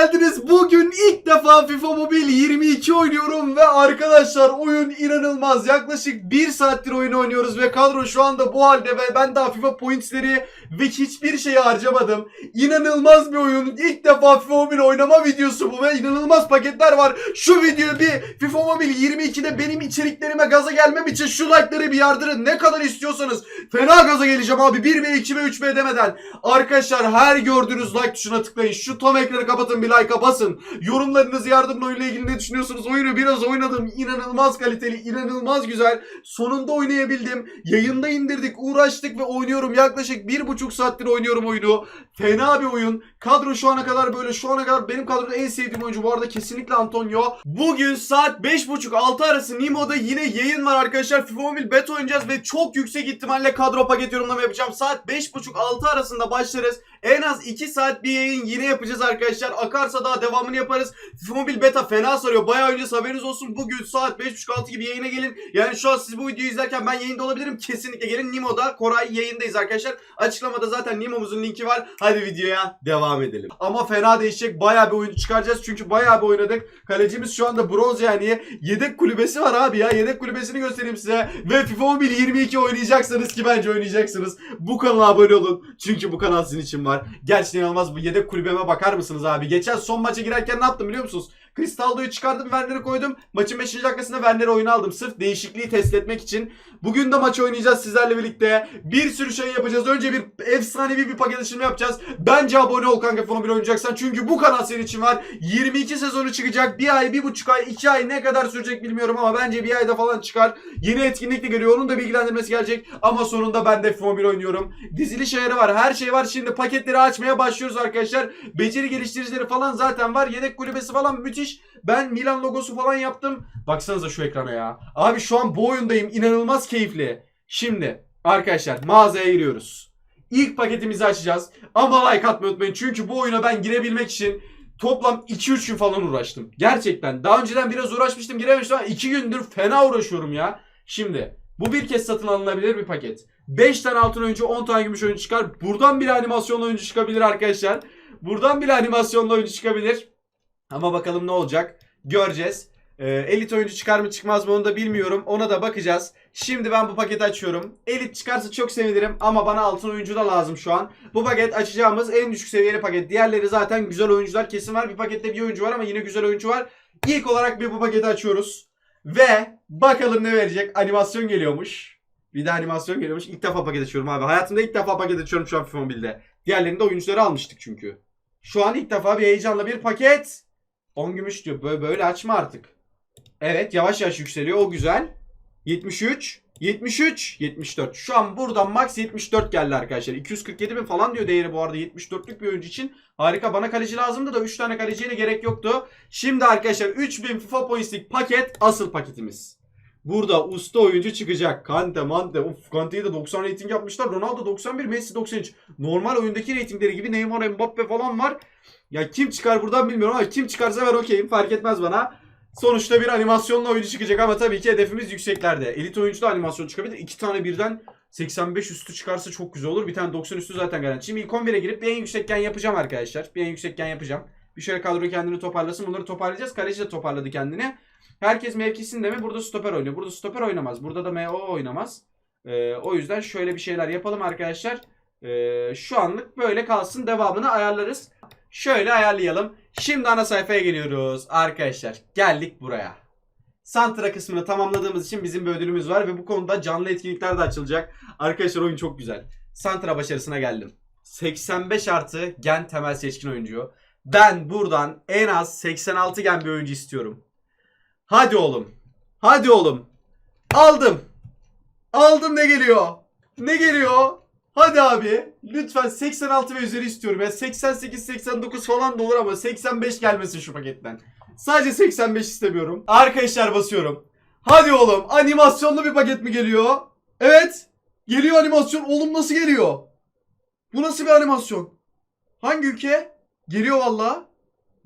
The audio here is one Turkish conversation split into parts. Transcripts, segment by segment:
geldiniz. Bugün defa FIFA Mobile 22 oynuyorum ve arkadaşlar oyun inanılmaz. Yaklaşık 1 saattir oyun oynuyoruz ve kadro şu anda bu halde ve ben daha FIFA pointsleri ve hiçbir şeyi harcamadım. İnanılmaz bir oyun. İlk defa FIFA Mobile oynama videosu bu ve inanılmaz paketler var. Şu videoyu bir FIFA Mobile 22'de benim içeriklerime gaza gelmem için şu like'ları bir yardırın. Ne kadar istiyorsanız fena gaza geleceğim abi. 1 ve 2 ve 3 ve demeden. Arkadaşlar her gördüğünüz like tuşuna tıklayın. Şu tam ekranı kapatın bir like'a basın. Yorumlarınızı yardımla oyunla ilgili ne düşünüyorsunuz? Oyunu biraz oynadım. İnanılmaz kaliteli, inanılmaz güzel. Sonunda oynayabildim. Yayında indirdik, uğraştık ve oynuyorum. Yaklaşık bir buçuk saattir oynuyorum oyunu. Fena bir oyun. Kadro şu ana kadar böyle. Şu ana kadar benim kadroda en sevdiğim oyuncu bu arada kesinlikle Antonio. Bugün saat 5.30-6 arası Nimo'da yine yayın var arkadaşlar. FIFA Mobile Bet oynayacağız ve çok yüksek ihtimalle kadro paket yorumlama yapacağım. Saat 5.30-6 arasında başlarız. En az 2 saat bir yayın yine yapacağız arkadaşlar. Akarsa daha devamını yaparız. FIFA Mobile Beta fena sarıyor. Bayağı önce haberiniz olsun. Bugün saat 5.30-6 gibi yayına gelin. Yani şu an siz bu videoyu izlerken ben yayında olabilirim. Kesinlikle gelin. Nimo'da Koray yayındayız arkadaşlar. Açıklamada zaten Nimo'muzun linki var. Hadi videoya devam edelim. Ama fena değişecek. Bayağı bir oyun çıkaracağız. Çünkü bayağı bir oynadık. Kalecimiz şu anda bronz yani. Yedek kulübesi var abi ya. Yedek kulübesini göstereyim size. Ve FIFA Mobile 22 oynayacaksanız ki bence oynayacaksınız. Bu kanala abone olun. Çünkü bu kanal sizin için var. Gerçekten inanılmaz bu yedek kulübeme bakar mısınız abi? Geçen son maça girerken ne yaptım biliyor musunuz? Cristaldo'yu çıkardım Werner'i koydum. Maçın 5. dakikasında Werner'i oyuna aldım. Sırf değişikliği test etmek için. Bugün de maç oynayacağız sizlerle birlikte. Bir sürü şey yapacağız. Önce bir efsanevi bir paket açılımı yapacağız. Bence abone ol kanka Fono 1 oynayacaksan. Çünkü bu kanal senin için var. 22 sezonu çıkacak. Bir ay, bir buçuk ay, iki ay ne kadar sürecek bilmiyorum ama bence bir ayda falan çıkar. Yeni etkinlik de geliyor. Onun da bilgilendirmesi gelecek. Ama sonunda ben de Fono 1 oynuyorum. Dizili şeyleri var. Her şey var. Şimdi paketleri açmaya başlıyoruz arkadaşlar. Beceri geliştiricileri falan zaten var. Yedek kulübesi falan müthiş. Ben Milan logosu falan yaptım. Baksanıza şu ekrana ya. Abi şu an bu oyundayım. İnanılmaz keyifli. Şimdi arkadaşlar mağazaya giriyoruz. İlk paketimizi açacağız. Ama like atmayı unutmayın. Çünkü bu oyuna ben girebilmek için toplam 2-3 gün falan uğraştım. Gerçekten. Daha önceden biraz uğraşmıştım girememiştim ama 2 gündür fena uğraşıyorum ya. Şimdi bu bir kez satın alınabilir bir paket. 5 tane altın oyuncu 10 tane gümüş oyuncu çıkar. Buradan bir animasyon oyuncu çıkabilir arkadaşlar. Buradan bir animasyonlu oyuncu çıkabilir. Ama bakalım ne olacak. Göreceğiz. Ee, elit oyuncu çıkar mı çıkmaz mı onu da bilmiyorum. Ona da bakacağız. Şimdi ben bu paketi açıyorum. Elit çıkarsa çok sevinirim ama bana altın oyuncu da lazım şu an. Bu paket açacağımız en düşük seviyeli paket. Diğerleri zaten güzel oyuncular kesin var. Bir pakette bir oyuncu var ama yine güzel oyuncu var. İlk olarak bir bu paketi açıyoruz. Ve bakalım ne verecek. Animasyon geliyormuş. Bir de animasyon geliyormuş. İlk defa paket açıyorum abi. Hayatımda ilk defa paket açıyorum şu an FIFA Mobile'de. Diğerlerinde oyuncuları almıştık çünkü. Şu an ilk defa bir heyecanla bir paket. 10 gümüş diyor. Böyle, böyle açma artık. Evet yavaş yavaş yükseliyor. O güzel. 73. 73. 74. Şu an buradan max 74 geldi arkadaşlar. 247 bin falan diyor değeri bu arada 74'lük bir oyuncu için. Harika. Bana kaleci lazımdı da 3 tane kaleciye de gerek yoktu. Şimdi arkadaşlar 3000 FIFA Points'lik paket asıl paketimiz. Burada usta oyuncu çıkacak. Kante, Mante. Uf Kante'yi de 90 rating yapmışlar. Ronaldo 91, Messi 93. Normal oyundaki ratingleri gibi Neymar, Mbappe falan var. Ya kim çıkar buradan bilmiyorum ama kim çıkarsa ben okeyim. Fark etmez bana. Sonuçta bir animasyonlu oyuncu çıkacak ama tabii ki hedefimiz yükseklerde. Elit oyuncu da animasyon çıkabilir. İki tane birden 85 üstü çıkarsa çok güzel olur. Bir tane 90 üstü zaten garanti. Şimdi ilk 11'e girip bir en yüksekken yapacağım arkadaşlar. Bir en yüksekken yapacağım. Bir şöyle kadro kendini toparlasın. Bunları toparlayacağız. Kaleci de toparladı kendini. Herkes mevkisinde mi? Burada stoper oynuyor. Burada stoper oynamaz. Burada da MO oynamaz. Ee, o yüzden şöyle bir şeyler yapalım arkadaşlar. Ee, şu anlık böyle kalsın. Devamını ayarlarız. Şöyle ayarlayalım. Şimdi ana sayfaya geliyoruz. Arkadaşlar geldik buraya. Santra kısmını tamamladığımız için bizim bir ödülümüz var ve bu konuda canlı etkinlikler de açılacak. Arkadaşlar oyun çok güzel. Santra başarısına geldim. 85 artı gen temel seçkin oyuncu. Ben buradan en az 86 gen bir oyuncu istiyorum. Hadi oğlum. Hadi oğlum. Aldım. Aldım ne geliyor? Ne geliyor? Hadi abi. Lütfen 86 ve üzeri istiyorum. Ya 88 89 falan da olur ama 85 gelmesin şu paketten. Sadece 85 istemiyorum. Arkadaşlar basıyorum. Hadi oğlum. Animasyonlu bir paket mi geliyor? Evet. Geliyor animasyon. Oğlum nasıl geliyor? Bu nasıl bir animasyon? Hangi ülke? Geliyor valla.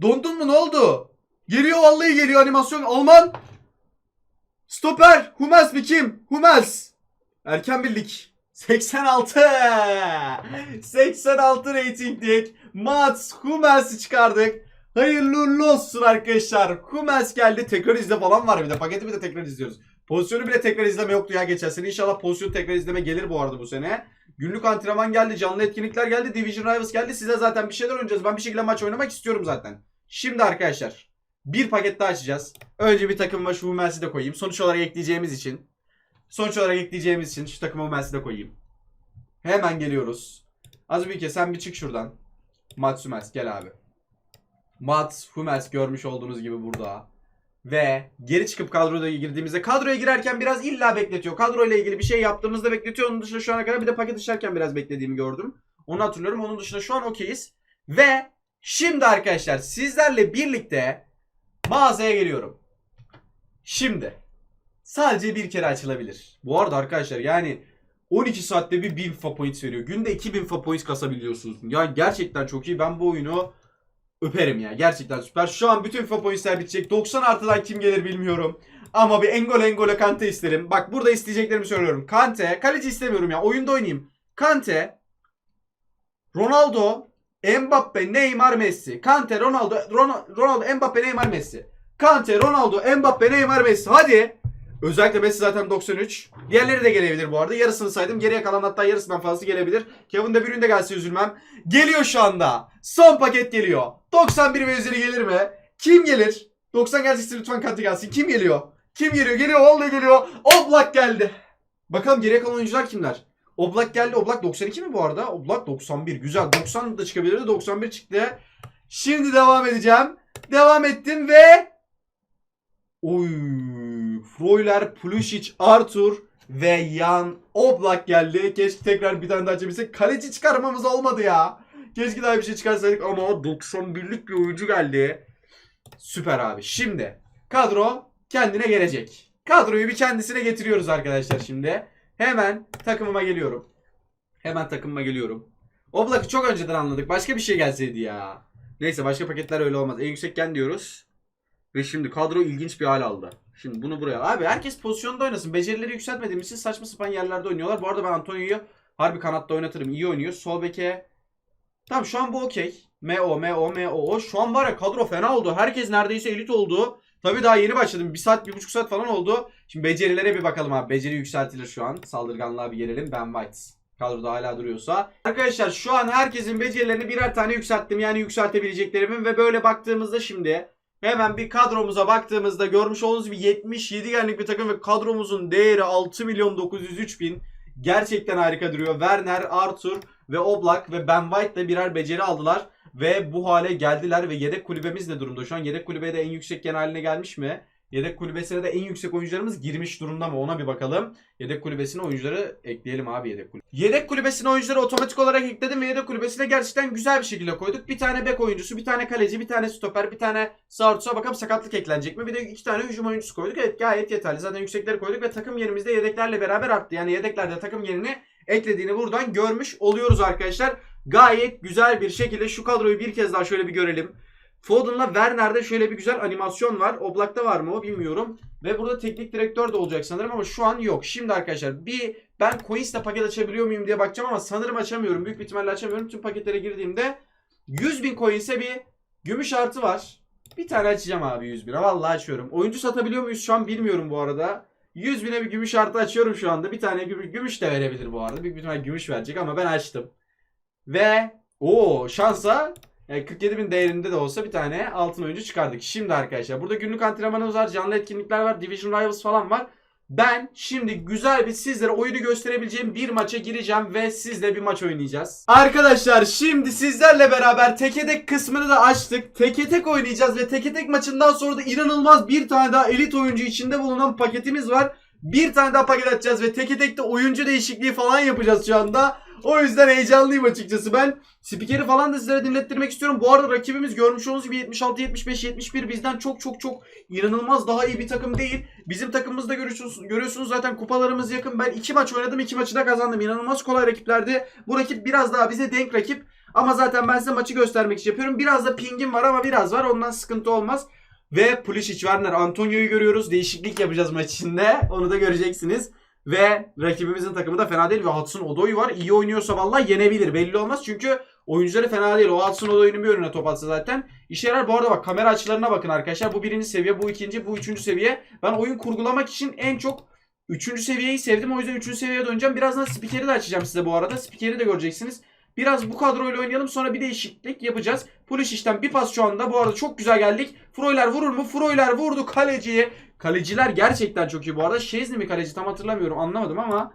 Dondun mu ne oldu? Geliyor vallahi geliyor animasyon. Alman. Stoper. Hummels mi kim? Hummels. Erken birlik. 86. 86 ratinglik Mats Hummels'i çıkardık. Hayırlı uğurlu olsun arkadaşlar. Hummels geldi. Tekrar izle falan var bir de. Paketi bir de tekrar izliyoruz. Pozisyonu bile tekrar izleme yoktu ya geçen sene. İnşallah pozisyon tekrar izleme gelir bu arada bu sene. Günlük antrenman geldi. Canlı etkinlikler geldi. Division Rivals geldi. Size zaten bir şeyler oynayacağız. Ben bir şekilde maç oynamak istiyorum zaten. Şimdi arkadaşlar. Bir paket daha açacağız. Önce bir takım başı Hummels'i de koyayım. Sonuç olarak ekleyeceğimiz için. Sonuç olarak ekleyeceğimiz için şu takımı Hummels'i de koyayım. Hemen geliyoruz. Az bir sen bir çık şuradan. Mats Hummels gel abi. Mats Hummels görmüş olduğunuz gibi burada. Ve geri çıkıp kadroya girdiğimizde kadroya girerken biraz illa bekletiyor. Kadroyla ilgili bir şey yaptığımızda bekletiyor. Onun dışında şu ana kadar bir de paket açarken biraz beklediğimi gördüm. Onu hatırlıyorum. Onun dışında şu an okeyiz. Ve şimdi arkadaşlar sizlerle birlikte mağazaya geliyorum. Şimdi sadece bir kere açılabilir. Bu arada arkadaşlar yani 12 saatte bir 1000 FIFA points veriyor. Günde 2000 FIFA points kasabiliyorsunuz. Ya gerçekten çok iyi. Ben bu oyunu öperim ya. Gerçekten süper. Şu an bütün FIFA pointsler bitecek. 90 artıdan kim gelir bilmiyorum. Ama bir Engolo Engolo Kante isterim. Bak burada isteyeceklerimi söylüyorum. Kante. Kaleci istemiyorum ya. Oyunda oynayayım. Kante. Ronaldo. Mbappe, Neymar, Messi. Kante, Ronaldo, Ron- Ronaldo, Mbappe, Neymar, Messi. Kante, Ronaldo, Mbappe, Neymar, Messi. Hadi. Özellikle Messi zaten 93. Diğerleri de gelebilir bu arada. Yarısını saydım. Geriye kalan hatta yarısından fazlası gelebilir. Kevin De Bruyne de gelse üzülmem. Geliyor şu anda. Son paket geliyor. 91 ve üzeri gelir mi? Kim gelir? 90 gelecekse lütfen Kante gelsin. Kim geliyor? Kim geliyor? Geliyor vallahi geliyor. Oblak geldi. Bakalım geriye kalan oyuncular kimler? Oblak geldi. Oblak 92 mi bu arada? Oblak 91. Güzel. 90 da çıkabilirdi. 91 çıktı. Şimdi devam edeceğim. Devam ettim ve Oy, Freuler, Pulisic, Arthur ve Jan Oblak geldi. Keşke tekrar bir tane daha açabilsek. Kaleci çıkarmamız olmadı ya. Keşke daha bir şey çıkarsaydık ama 91'lik bir oyuncu geldi. Süper abi. Şimdi kadro kendine gelecek. Kadroyu bir kendisine getiriyoruz arkadaşlar şimdi. Hemen takımıma geliyorum. Hemen takımıma geliyorum. Oblak'ı çok önceden anladık. Başka bir şey gelseydi ya. Neyse başka paketler öyle olmaz. En yüksekken diyoruz. Ve şimdi kadro ilginç bir hal aldı. Şimdi bunu buraya. Abi herkes pozisyonda oynasın. Becerileri yükseltmediğimiz için saçma sapan yerlerde oynuyorlar. Bu arada ben Antonio'yu harbi kanatta oynatırım. İyi oynuyor. Sol beke. Tamam şu an bu okey. MO, MO, MO. Şu an var ya kadro fena oldu. Herkes neredeyse elit oldu. Tabii daha yeni başladım. Bir saat, bir buçuk saat falan oldu. Şimdi becerilere bir bakalım abi. Beceri yükseltilir şu an. Saldırganlığa bir gelelim. Ben White. Kadroda hala duruyorsa. Arkadaşlar şu an herkesin becerilerini birer tane yükselttim. Yani yükseltebileceklerimin ve böyle baktığımızda şimdi Hemen bir kadromuza baktığımızda görmüş olduğunuz gibi 77 genlik bir takım ve kadromuzun değeri 6 milyon 903 bin. Gerçekten harika duruyor. Werner, Arthur ve Oblak ve Ben White de birer beceri aldılar. Ve bu hale geldiler ve yedek kulübemiz ne durumda? Şu an yedek kulübeye de en yüksek gen haline gelmiş mi? Yedek kulübesine de en yüksek oyuncularımız girmiş durumda mı? Ona bir bakalım. Yedek kulübesine oyuncuları ekleyelim abi yedek kulübesine. Yedek kulübesine oyuncuları otomatik olarak ekledim ve yedek kulübesine gerçekten güzel bir şekilde koyduk. Bir tane bek oyuncusu, bir tane kaleci, bir tane stoper, bir tane sağ bakalım sakatlık eklenecek mi? Bir de iki tane hücum oyuncusu koyduk. Evet gayet yeterli. Zaten yüksekleri koyduk ve takım yerimizde yedeklerle beraber arttı. Yani yedeklerde takım yerini eklediğini buradan görmüş oluyoruz arkadaşlar. Gayet güzel bir şekilde şu kadroyu bir kez daha şöyle bir görelim. Foden'la Werner'de şöyle bir güzel animasyon var. Oblak'ta var mı o bilmiyorum. Ve burada teknik direktör de olacak sanırım ama şu an yok. Şimdi arkadaşlar bir ben Coins'le paket açabiliyor muyum diye bakacağım ama sanırım açamıyorum. Büyük bir ihtimalle açamıyorum. Tüm paketlere girdiğimde 100 bin Coins'e bir gümüş artı var. Bir tane açacağım abi 100 bine. Vallahi açıyorum. Oyuncu satabiliyor muyuz şu an bilmiyorum bu arada. 100 bine bir gümüş artı açıyorum şu anda. Bir tane gümüş, de verebilir bu arada. Büyük bir ihtimalle gümüş verecek ama ben açtım. Ve o şansa yani 47 bin değerinde de olsa bir tane altın oyuncu çıkardık. Şimdi arkadaşlar burada günlük antrenmanımız var. Canlı etkinlikler var. Division Rivals falan var. Ben şimdi güzel bir sizlere oyunu gösterebileceğim bir maça gireceğim ve sizle bir maç oynayacağız. Arkadaşlar şimdi sizlerle beraber teke tek kısmını da açtık. Teke tek oynayacağız ve teke tek maçından sonra da inanılmaz bir tane daha elit oyuncu içinde bulunan paketimiz var. Bir tane daha paket açacağız ve teke tekte oyuncu değişikliği falan yapacağız şu anda. O yüzden heyecanlıyım açıkçası ben. Spikeri falan da sizlere dinlettirmek istiyorum. Bu arada rakibimiz görmüş olduğunuz gibi 76, 75, 71 bizden çok çok çok inanılmaz daha iyi bir takım değil. Bizim takımımızda görüyorsunuz, görüyorsunuz zaten kupalarımız yakın. Ben iki maç oynadım, iki maçı da kazandım. İnanılmaz kolay rakiplerdi. Bu rakip biraz daha bize denk rakip. Ama zaten ben size maçı göstermek için yapıyorum. Biraz da pingim var ama biraz var. Ondan sıkıntı olmaz. Ve Pulisic, Werner, Antonio'yu görüyoruz. Değişiklik yapacağız maç içinde. Onu da göreceksiniz. Ve rakibimizin takımı da fena değil. Ve Hudson Odoi var. İyi oynuyorsa vallahi yenebilir. Belli olmaz. Çünkü Oyuncuları fena değil. O atsın o da oyunun bir önüne top atsa zaten. İşe yarar. Bu arada bak kamera açılarına bakın arkadaşlar. Bu birinci seviye, bu ikinci, bu üçüncü seviye. Ben oyun kurgulamak için en çok üçüncü seviyeyi sevdim. O yüzden üçüncü seviyeye döneceğim. Birazdan spikeri de açacağım size bu arada. Spikeri de göreceksiniz. Biraz bu kadroyla oynayalım sonra bir değişiklik yapacağız. Polis işten bir pas şu anda. Bu arada çok güzel geldik. Freuler vurur mu? Freuler vurdu kaleciye. Kaleciler gerçekten çok iyi bu arada. Şezni mi kaleci tam hatırlamıyorum anlamadım ama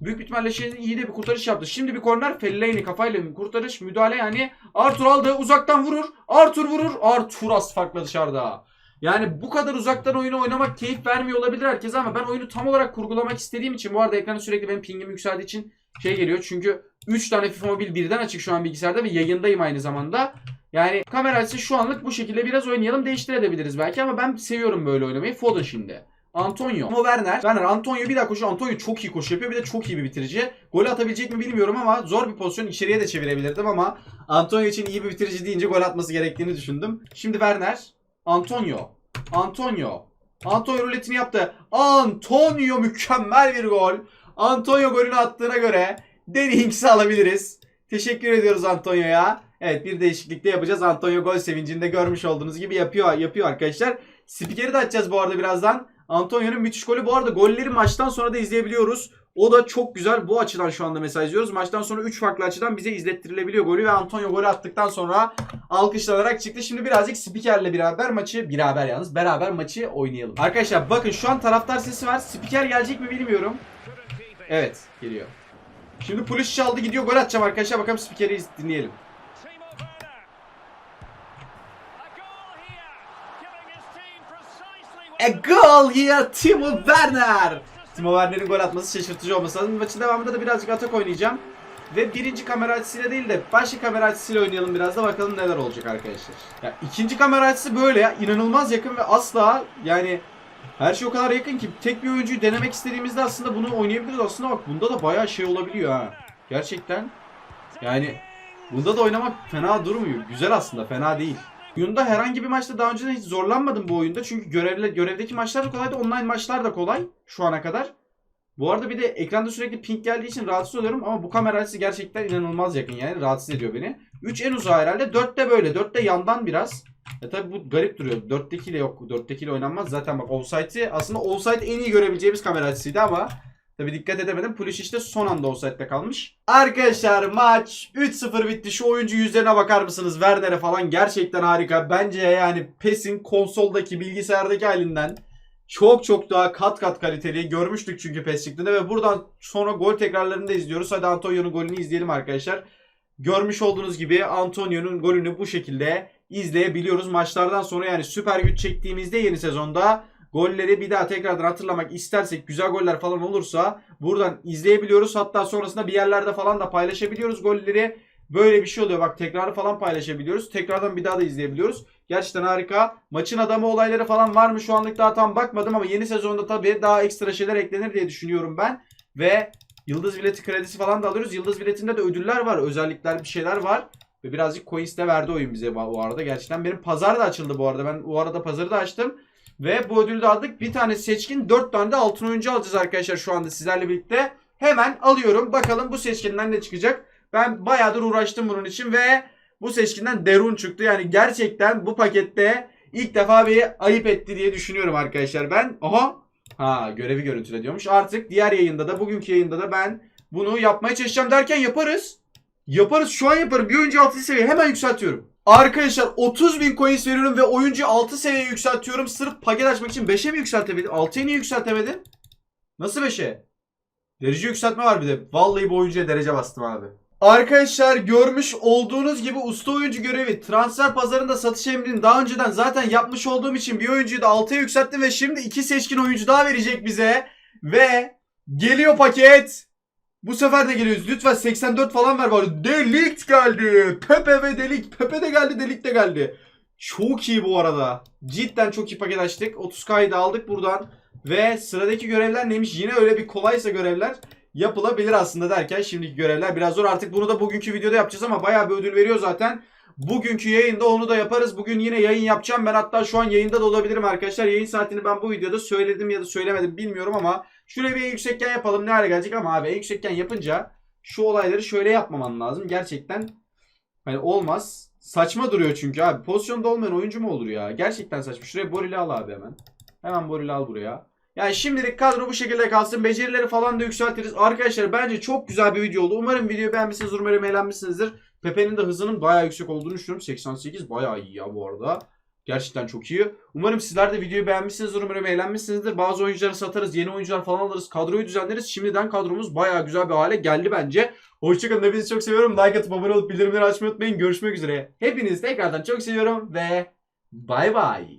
büyük ihtimalle Şezni iyi de bir kurtarış yaptı. Şimdi bir korner Fellaini kafayla bir kurtarış müdahale yani. Arthur aldı uzaktan vurur. Arthur vurur. Arthur az farkla dışarıda. Yani bu kadar uzaktan oyunu oynamak keyif vermiyor olabilir herkese ama ben oyunu tam olarak kurgulamak istediğim için bu arada ekranı sürekli benim pingim yükseldiği için şey geliyor. Çünkü 3 tane FIFA Mobile birden açık şu an bilgisayarda ve yayındayım aynı zamanda. Yani kamera açısı şu anlık bu şekilde biraz oynayalım değiştirebiliriz belki ama ben seviyorum böyle oynamayı. Foden şimdi. Antonio. Ama Werner. Werner Antonio bir daha koşuyor. Antonio çok iyi koşu yapıyor. Bir de çok iyi bir bitirici. Gol atabilecek mi bilmiyorum ama zor bir pozisyon. içeriye de çevirebilirdim ama Antonio için iyi bir bitirici deyince gol atması gerektiğini düşündüm. Şimdi Werner. Antonio. Antonio. Antonio ruletini yaptı. Antonio mükemmel bir gol. Antonio golünü attığına göre Danny Hings'i alabiliriz. Teşekkür ediyoruz Antonio'ya. Evet bir değişiklik de yapacağız. Antonio gol sevincinde görmüş olduğunuz gibi yapıyor yapıyor arkadaşlar. Spikeri de açacağız bu arada birazdan. Antonio'nun müthiş golü. Bu arada golleri maçtan sonra da izleyebiliyoruz. O da çok güzel. Bu açıdan şu anda mesaj izliyoruz. Maçtan sonra 3 farklı açıdan bize izlettirilebiliyor golü ve Antonio golü attıktan sonra alkışlanarak çıktı. Şimdi birazcık spikerle beraber maçı beraber yalnız beraber maçı oynayalım. Arkadaşlar bakın şu an taraftar sesi var. Spiker gelecek mi bilmiyorum. Evet geliyor. Şimdi polis çaldı gidiyor gol atacağım arkadaşlar. Bakalım spikeri dinleyelim. A goal here, Timo Werner. Timo Werner'in gol atması şaşırtıcı olması lazım. Maçın devamında da birazcık atak oynayacağım. Ve birinci kamera açısıyla değil de başka kamera açısıyla oynayalım biraz da bakalım neler olacak arkadaşlar. Ya ikinci kamera açısı böyle ya inanılmaz yakın ve asla yani her şey o kadar yakın ki tek bir oyuncuyu denemek istediğimizde aslında bunu oynayabiliriz. Aslında bak bunda da bayağı şey olabiliyor ha. Gerçekten yani bunda da oynamak fena durmuyor. Güzel aslında fena değil. Oyunda herhangi bir maçta daha önceden hiç zorlanmadım bu oyunda. Çünkü görevle, görevdeki maçlar da kolaydı. Online maçlar da kolay şu ana kadar. Bu arada bir de ekranda sürekli ping geldiği için rahatsız oluyorum ama bu kamera açısı gerçekten inanılmaz yakın yani rahatsız ediyor beni. 3 en uzağı herhalde. 4 de böyle. 4 de yandan biraz. E tabi bu garip duruyor. 4'tekiyle yok. 4'tekiyle oynanmaz. Zaten bak offside'i aslında offside en iyi görebileceğimiz kamera açısıydı ama Tabi dikkat edemedim. Puliş işte son anda offside'de kalmış. Arkadaşlar maç 3-0 bitti. Şu oyuncu yüzlerine bakar mısınız? Werner'e falan gerçekten harika. Bence yani PES'in konsoldaki bilgisayardaki halinden çok çok daha kat kat kaliteli. Görmüştük çünkü PES çıktığında ve buradan sonra gol tekrarlarını da izliyoruz. Hadi Antonio'nun golünü izleyelim arkadaşlar. Görmüş olduğunuz gibi Antonio'nun golünü bu şekilde izleyebiliyoruz. Maçlardan sonra yani süper güç çektiğimizde yeni sezonda golleri bir daha tekrardan hatırlamak istersek güzel goller falan olursa buradan izleyebiliyoruz. Hatta sonrasında bir yerlerde falan da paylaşabiliyoruz golleri. Böyle bir şey oluyor. Bak tekrarı falan paylaşabiliyoruz. Tekrardan bir daha da izleyebiliyoruz. Gerçekten harika. Maçın adamı olayları falan var mı? Şu anlık daha tam bakmadım ama yeni sezonda tabii daha ekstra şeyler eklenir diye düşünüyorum ben. Ve Yıldız bileti kredisi falan da alıyoruz. Yıldız biletinde de ödüller var. Özellikler bir şeyler var. Ve birazcık coins de verdi oyun bize bu arada. Gerçekten benim pazar da açıldı bu arada. Ben bu arada pazarı da açtım. Ve bu ödülü de aldık. Bir tane seçkin, dört tane de altın oyuncu alacağız arkadaşlar şu anda sizlerle birlikte. Hemen alıyorum. Bakalım bu seçkinden ne çıkacak. Ben bayağıdır uğraştım bunun için ve bu seçkinden Derun çıktı. Yani gerçekten bu pakette ilk defa bir ayıp etti diye düşünüyorum arkadaşlar ben. Aha. Ha görevi görüntüle diyormuş. Artık diğer yayında da bugünkü yayında da ben bunu yapmaya çalışacağım derken yaparız. Yaparız şu an yaparım. Bir oyuncu 6 seviye hemen yükseltiyorum. Arkadaşlar 30 bin coins veriyorum ve oyuncu 6 seviyeye yükseltiyorum. Sırf paket açmak için 5'e mi yükseltemedim? 6'ya niye yükseltemedim? Nasıl 5'e? Derece yükseltme var bir de. Vallahi bu oyuncuya derece bastım abi. Arkadaşlar görmüş olduğunuz gibi usta oyuncu görevi transfer pazarında satış emrini daha önceden zaten yapmış olduğum için bir oyuncuyu da 6'ya yükselttim ve şimdi iki seçkin oyuncu daha verecek bize. Ve geliyor paket. Bu sefer de geliyoruz. Lütfen 84 falan ver bari. Delikt geldi. Pepe ve Delik. Pepe de geldi, Delik de geldi. Çok iyi bu arada. Cidden çok iyi paket açtık. 30K'yı da aldık buradan. Ve sıradaki görevler neymiş? Yine öyle bir kolaysa görevler yapılabilir aslında derken şimdiki görevler biraz zor. Artık bunu da bugünkü videoda yapacağız ama bayağı bir ödül veriyor zaten. Bugünkü yayında onu da yaparız. Bugün yine yayın yapacağım. Ben hatta şu an yayında da olabilirim arkadaşlar. Yayın saatini ben bu videoda söyledim ya da söylemedim bilmiyorum ama şuraya bir en yüksekken yapalım. Ne hale gelecek ama abi en yüksekken yapınca şu olayları şöyle yapmaman lazım. Gerçekten Hani olmaz. Saçma duruyor çünkü abi. Pozisyonda olmayan oyuncu mu olur ya? Gerçekten saçma. Şuraya Boril'i al abi hemen. Hemen Boril'i al buraya. Yani şimdilik kadro bu şekilde kalsın. Becerileri falan da yükseltiriz. Arkadaşlar bence çok güzel bir video oldu. Umarım videoyu beğenmişsiniz. Umarım eğlenmişsinizdir. Pepe'nin de hızının bayağı yüksek olduğunu düşünüyorum. 88 bayağı iyi ya bu arada. Gerçekten çok iyi. Umarım sizler de videoyu beğenmişsinizdir. Umarım eğlenmişsinizdir. Bazı oyuncuları satarız. Yeni oyuncular falan alırız. Kadroyu düzenleriz. Şimdiden kadromuz bayağı güzel bir hale geldi bence. Hoşçakalın. Hepinizi çok seviyorum. Like atıp abone olup bildirimleri açmayı unutmayın. Görüşmek üzere. Hepinizi tekrardan çok seviyorum ve bay bay.